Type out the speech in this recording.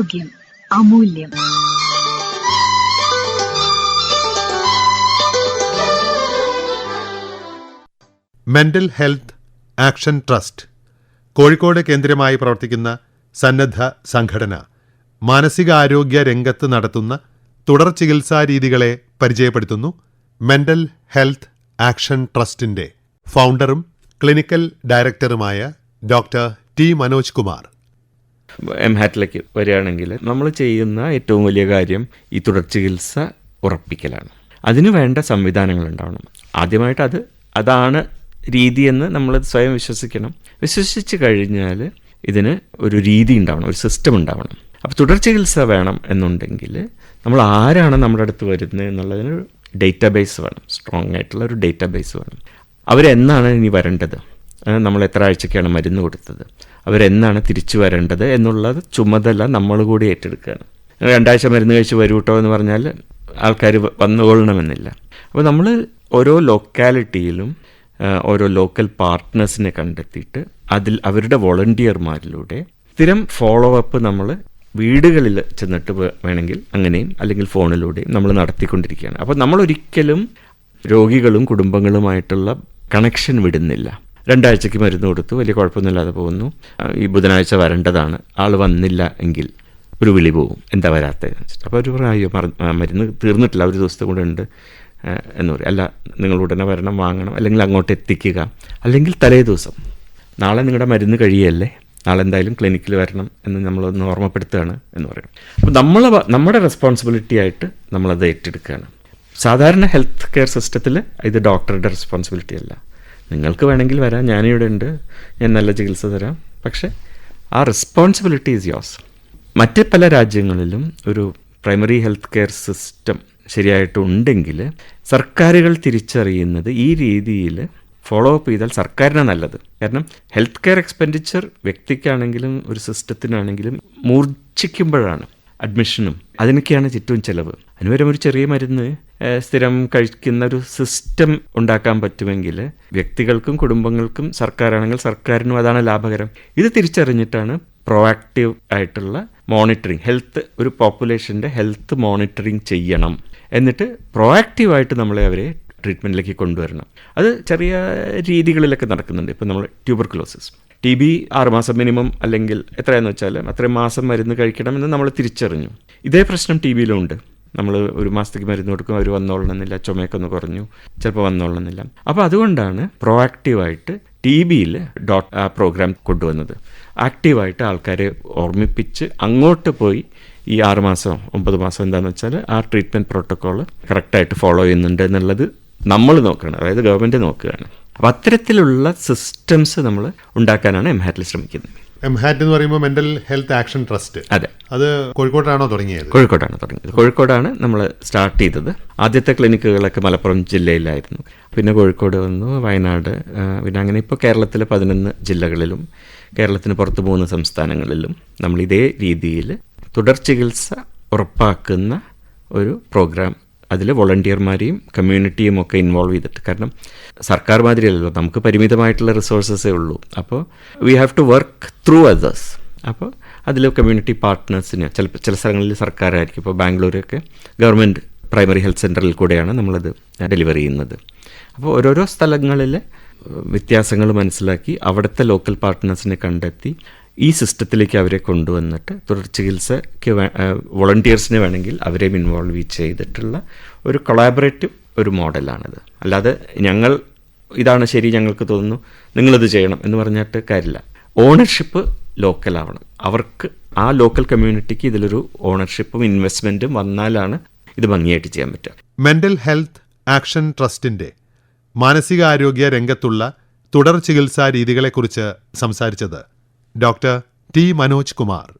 ആരോഗ്യം അമൂല്യം. Mental health action trust Kozhikode കേന്ദ്രമായി പ്രവർത്തിക്കുന്ന സന്നദ്ധ സംഘടന മാനസികാരോഗ്യ രംഗത്ത് നടത്തുന്ന തുടർ ചികിത്സാ രീതികളെ പരിചയപ്പെടുത്തുന്നു മെന്റൽ ഹെൽത്ത് ആക്ഷൻ ട്രസ്റ്റിന്റെ ഫൗണ്ടറും ക്ലിനിക്കൽ ഡയറക്ടറുമായ doctor T Manoj Kumar. M ഹാറ്റിലേക്ക് വരികയാണെങ്കിൽ നമ്മൾ ചെയ്യുന്ന ഏറ്റവും വലിയ കാര്യം ഈ തുടർ ചികിത്സ ഉറപ്പിക്കലാണ്. അതിന് വേണ്ട സംവിധാനങ്ങൾ ഉണ്ടാവണം. ആദ്യമായിട്ട് അത് അതാണ് രീതിയെന്ന് നമ്മൾ സ്വയം വിശ്വസിക്കണം. വിശ്വസിച്ച് കഴിഞ്ഞാൽ ഇതിന് ഒരു രീതി ഉണ്ടാവണം ഒരു സിസ്റ്റം ഉണ്ടാവണം. അപ്പോൾ തുടർ ചികിത്സ വേണം എന്നുണ്ടെങ്കിൽ നമ്മൾ ആരാണ് നമ്മുടെ അടുത്ത് വരുന്നത് എന്നുള്ളതിന് ഡേറ്റാബേസ് വേണം. സ്ട്രോങ് ആയിട്ടുള്ള ഒരു ഡേറ്റാബേസ് വേണം. അവരെന്നാണ് ഇനി വരേണ്ടത്? നമ്മൾ എത്ര ആഴ്ചക്കാണ് മരുന്ന് കൊടുത്തത്? അവരെന്നാണ് തിരിച്ചു വരേണ്ടത് എന്നുള്ളത് ചുമതല നമ്മൾ കൂടി ഏറ്റെടുക്കുകയാണ്. രണ്ടാഴ്ച മരുന്ന് കഴിച്ച് വരൂ കേട്ടോ എന്ന് പറഞ്ഞാൽ ആൾക്കാർ വന്നുകൊള്ളണമെന്നില്ല അപ്പോൾ നമ്മൾ ഓരോ ലൊക്കാലിറ്റിയിലും ഓരോ ലോക്കൽ പാർട്ട്നേഴ്സിനെ കണ്ടെത്തിയിട്ട് അതിൽ അവരുടെ വോളണ്ടിയർമാരിലൂടെ സ്ഥിരം ഫോളോ അപ്പ് നമ്മൾ വീടുകളിൽ ചെന്നിട്ട് വേണമെങ്കിൽ അങ്ങനെയും അല്ലെങ്കിൽ ഫോണിലൂടെയും നമ്മൾ നടത്തിക്കൊണ്ടിരിക്കുകയാണ്. അപ്പോൾ നമ്മളൊരിക്കലും രോഗികളും കുടുംബങ്ങളുമായിട്ടുള്ള കണക്ഷൻ വിടുന്നില്ല. രണ്ടാഴ്ചയ്ക്ക് മരുന്ന് കൊടുത്തു. വലിയ കുഴപ്പമൊന്നുമില്ലാതെ പോകുന്നു. ഈ ബുധനാഴ്ച വരേണ്ടതാണ്. ആൾ വന്നില്ല എങ്കിൽ ഒരു വിളി പോവും. എന്താ വരാത്തത് അപ്പോൾ അവർ പറയോ മരുന്ന് തീർന്നിട്ടില്ല. ഒരു ദിവസത്തെ കൂടെ ഉണ്ട്. എന്ന് പറയും. അല്ല നിങ്ങൾ ഉടനെ വരണം വാങ്ങണം. അല്ലെങ്കിൽ അങ്ങോട്ട് എത്തിക്കുക. അല്ലെങ്കിൽ തലേ ദിവസം. നാളെ നിങ്ങളുടെ മരുന്ന് കഴിയല്ലേ? നാളെ എന്തായാലും ക്ലിനിക്കിൽ വരണം എന്ന് നമ്മളൊന്ന് ഓർമ്മപ്പെടുത്തുകയാണ് എന്ന് പറയും. അപ്പോൾ നമ്മൾ നമ്മുടെ റെസ്പോൺസിബിലിറ്റി ആയിട്ട് നമ്മളത് ഏറ്റെടുക്കുകയാണ്. സാധാരണ ഹെൽത്ത് കെയർ സിസ്റ്റത്തിൽ ഇത് ഡോക്ടറുടെ റെസ്പോൺസിബിലിറ്റി അല്ല. നിങ്ങൾക്ക് വേണമെങ്കിൽ വരാം. ഞാനിവിടെ ഉണ്ട്. ഞാൻ നല്ല ചികിത്സ തരാം. പക്ഷേ ആ റെസ്പോൺസിബിലിറ്റി ഈസ് യോസ് മറ്റ് പല രാജ്യങ്ങളിലും ഒരു പ്രൈമറി ഹെൽത്ത് കെയർ സിസ്റ്റം ശരിയായിട്ട് ശരിയായിട്ടുണ്ടെങ്കിൽ സർക്കാരുകൾ തിരിച്ചറിയുന്നത് ഈ രീതിയിൽ ഫോളോ അപ്പ് ചെയ്താൽ സർക്കാരിനാണ് നല്ലത്. കാരണം ഹെൽത്ത് കെയർ എക്സ്പെൻഡിച്ചർ വ്യക്തിക്കാണെങ്കിലും ഒരു സിസ്റ്റത്തിനാണെങ്കിലും മൂർച്ഛിക്കുമ്പോഴാണ്. അഡ്മിഷനും അതിനൊക്കെയാണ് ചുറ്റും ചിലവ്. അനുവരം ഒരു ചെറിയ മരുന്ന് സ്ഥിരം കഴിക്കുന്ന ഒരു സിസ്റ്റം ഉണ്ടാക്കാൻ പറ്റുമെങ്കിൽ വ്യക്തികൾക്കും കുടുംബങ്ങൾക്കും സർക്കാരാണെങ്കിൽ സർക്കാരിനും അതാണ് ലാഭകരം. ഇത് തിരിച്ചറിഞ്ഞിട്ടാണ് പ്രോആക്റ്റീവ് ആയിട്ടുള്ള മോണിറ്ററിങ് ഹെൽത്ത് ഒരു പോപ്പുലേഷന്റെ ഹെൽത്ത് മോണിറ്ററിങ് ചെയ്യണം. എന്നിട്ട് പ്രോആക്റ്റീവായിട്ട് നമ്മളെ അവരെ ട്രീറ്റ്മെന്റിലേക്ക് കൊണ്ടുവരണം. അത് ചെറിയ രീതികളിലൊക്കെ നടക്കുന്നുണ്ട്. ഇപ്പം നമ്മൾ ട്യൂബർക്കുലോസിസ് ടി ബി ആറുമാസം മിനിമം അല്ലെങ്കിൽ എത്രയെന്ന് വെച്ചാൽ അത്രയും മാസം മരുന്ന് കഴിക്കണമെന്ന് നമ്മൾ തിരിച്ചറിഞ്ഞു. ഇതേ പ്രശ്നം ടി ബിയിലുണ്ട് നമ്മൾ ഒരു മാസത്തേക്ക് മരുന്ന് കൊടുക്കും അവർ വന്നോളണമെന്നില്ല ചുമയൊക്കെ ഒന്ന് കുറഞ്ഞു ചിലപ്പോൾ വന്നോളണമെന്നില്ല. അപ്പോൾ അതുകൊണ്ടാണ് പ്രോആക്റ്റീവായിട്ട് ടി ബിയിൽ ഡോട്ട് പ്രോഗ്രാം കൊണ്ടുവന്നത്. ആക്റ്റീവായിട്ട് ആൾക്കാരെ ഓർമ്മിപ്പിച്ച് അങ്ങോട്ട് പോയി ഈ ആറ് മാസം ഒമ്പത് മാസം എന്താണെന്ന് വെച്ചാൽ ആ ട്രീറ്റ്മെന്റ് പ്രോട്ടോക്കോൾ കറക്റ്റായിട്ട് ഫോളോ ചെയ്യുന്നുണ്ട് എന്നുള്ളത് നമ്മൾ നോക്കുകയാണ്. അതായത് ഗവൺമെന്റ് നോക്കുകയാണ്. അപ്പോൾ അത്തരത്തിലുള്ള സിസ്റ്റംസ് നമ്മൾ ഉണ്ടാക്കാനാണ് എം ഹാറ്റിൽ ശ്രമിക്കുന്നത്. എം ഹാറ്റ് എന്ന് പറയുമ്പോൾ മെന്റൽ ഹെൽത്ത് ആക്ഷൻ ട്രസ്റ്റ് അതെ. അത് കോഴിക്കോട്ടാണോ തുടങ്ങിയത്? കോഴിക്കോടാണ് തുടങ്ങിയത്. കോഴിക്കോടാണ് നമ്മൾ സ്റ്റാർട്ട് ചെയ്തത്. ആദ്യത്തെ ക്ലിനിക്കുകളൊക്കെ മലപ്പുറം ജില്ലയിലായിരുന്നു. പിന്നെ കോഴിക്കോട് വന്നു വയനാട് പിന്നെ അങ്ങനെ ഇപ്പോൾ കേരളത്തിലെ പതിനൊന്ന് ജില്ലകളിലും കേരളത്തിന് പുറത്ത് പോകുന്ന സംസ്ഥാനങ്ങളിലും നമ്മൾ ഇതേ രീതിയിൽ തുടർ ചികിത്സ ഉറപ്പാക്കുന്ന ഒരു പ്രോഗ്രാം അതിൽ വോളണ്ടിയർമാരെയും കമ്മ്യൂണിറ്റിയും ഒക്കെ ഇൻവോൾവ് ചെയ്തിട്ട്. കാരണം സർക്കാർ മാതിരിയല്ലല്ലോ നമുക്ക് പരിമിതമായിട്ടുള്ള റിസോഴ്സസേ ഉള്ളൂ. അപ്പോൾ we have to work through others അപ്പോൾ അതിൽ കമ്മ്യൂണിറ്റി പാർട്ട്നേഴ്സിന് ചില ചില സ്ഥലങ്ങളിൽ സർക്കാരായിരിക്കും. ഇപ്പോൾ ബാംഗ്ലൂരൊക്കെ ഗവൺമെന്റ് പ്രൈമറി ഹെൽത്ത് സെന്ററിൽ കൂടെയാണ് നമ്മളത് ഡെലിവർ ചെയ്യുന്നത്. അപ്പോൾ ഓരോരോ സ്ഥലങ്ങളിലെ വ്യത്യാസങ്ങൾ മനസ്സിലാക്കി അവിടുത്തെ ലോക്കൽ പാർട്ട്നേഴ്സിനെ കണ്ടെത്തി ഈ സിസ്റ്റത്തിലേക്ക് അവരെ കൊണ്ടുവന്നിട്ട് തുടർ ചികിത്സയ്ക്ക് വോളണ്ടിയേഴ്സിന് വേണമെങ്കിൽ അവരെയും ഇൻവോൾവ് ചെയ്തിട്ടുള്ള ഒരു കൊളാബറേറ്റീവ് ഒരു മോഡലാണിത്. അല്ലാതെ ഞങ്ങൾ ഇതാണ് ശരി ഞങ്ങൾക്ക് തോന്നുന്നു നിങ്ങളിത് ചെയ്യണം എന്ന് പറഞ്ഞിട്ട് കാര്യമില്ല. ഓണർഷിപ്പ് ലോക്കലാവണം അവർക്ക് ആ ലോക്കൽ കമ്മ്യൂണിറ്റിക്ക് ഇതിലൊരു ഓണർഷിപ്പും ഇൻവെസ്റ്റ്മെന്റും വന്നാലാണ് ഇത് ഭംഗിയായിട്ട് ചെയ്യാൻ പറ്റുക. മെന്റൽ ഹെൽത്ത് ആക്ഷൻ ട്രസ്റ്റിന്റെ മാനസികാരോഗ്യ രംഗത്തുള്ള തുടർ ചികിത്സാ രീതികളെക്കുറിച്ച് സംസാരിച്ചത് ഡോക്ടർ ടി മനോജ് കുമാർ.